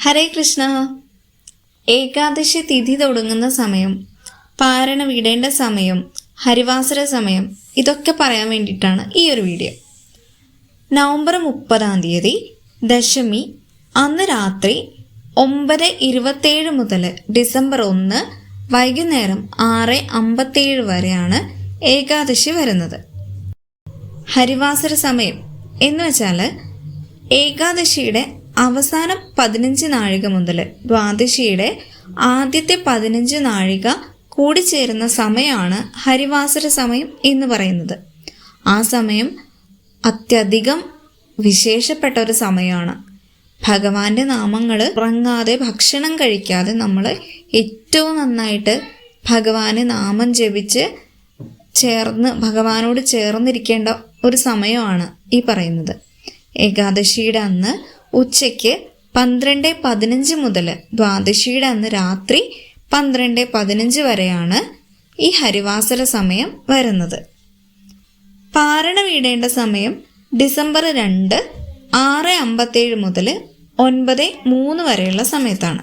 ഹരേ കൃഷ്ണ. ഏകാദശി തിഥി തുടങ്ങുന്ന സമയം പാരണ വിടേണ്ട സമയം ഹരിവാസര സമയം ഇതൊക്കെ പറയാൻ വേണ്ടിയിട്ടാണ് ഈ ഒരു വീഡിയോ. നവംബർ മുപ്പതാം തീയതി ദശമി അന്ന് രാത്രി ഒമ്പത് ഇരുപത്തേഴ് മുതൽ ഡിസംബർ ഒന്ന് വൈകുന്നേരം ആറ് അമ്പത്തേഴ് വരെയാണ് ഏകാദശി വരുന്നത്. ഹരിവാസര സമയം എന്ന് വെച്ചാൽ ഏകാദശിയുടെ അവസാന പതിനഞ്ച് നാഴിക മുതൽ ദ്വാദശിയുടെ ആദ്യത്തെ പതിനഞ്ച് നാഴിക കൂടിച്ചേരുന്ന സമയമാണ് ഹരിവാസര സമയം എന്ന് പറയുന്നത്. ആ സമയം അത്യധികം വിശേഷപ്പെട്ട ഒരു സമയമാണ് ഭഗവാന്റെ നാമങ്ങൾ ഉറങ്ങാതെ ഭക്ഷണം കഴിക്കാതെ നമ്മൾ ഏറ്റവും നന്നായിട്ട് ഭഗവാന് നാമം ജപിച്ച് ചേർന്ന് ഭഗവാനോട് ചേർന്നിരിക്കേണ്ട ഒരു സമയമാണ് ഈ പറയുന്നത്. ഏകാദശിയുടെ അന്ന് ഉച്ചയ്ക്ക് പന്ത്രണ്ട് പതിനഞ്ച് മുതൽ ദ്വാദശിയുടെ അന്ന് രാത്രി പന്ത്രണ്ട് പതിനഞ്ച് വരെയാണ് ഈ ഹരിവാസര സമയം വരുന്നത്. പാരണ വീടേണ്ട സമയം ഡിസംബർ രണ്ട് ആറ് അമ്പത്തേഴ് മുതൽ ഒൻപത് മൂന്ന് വരെയുള്ള സമയത്താണ്.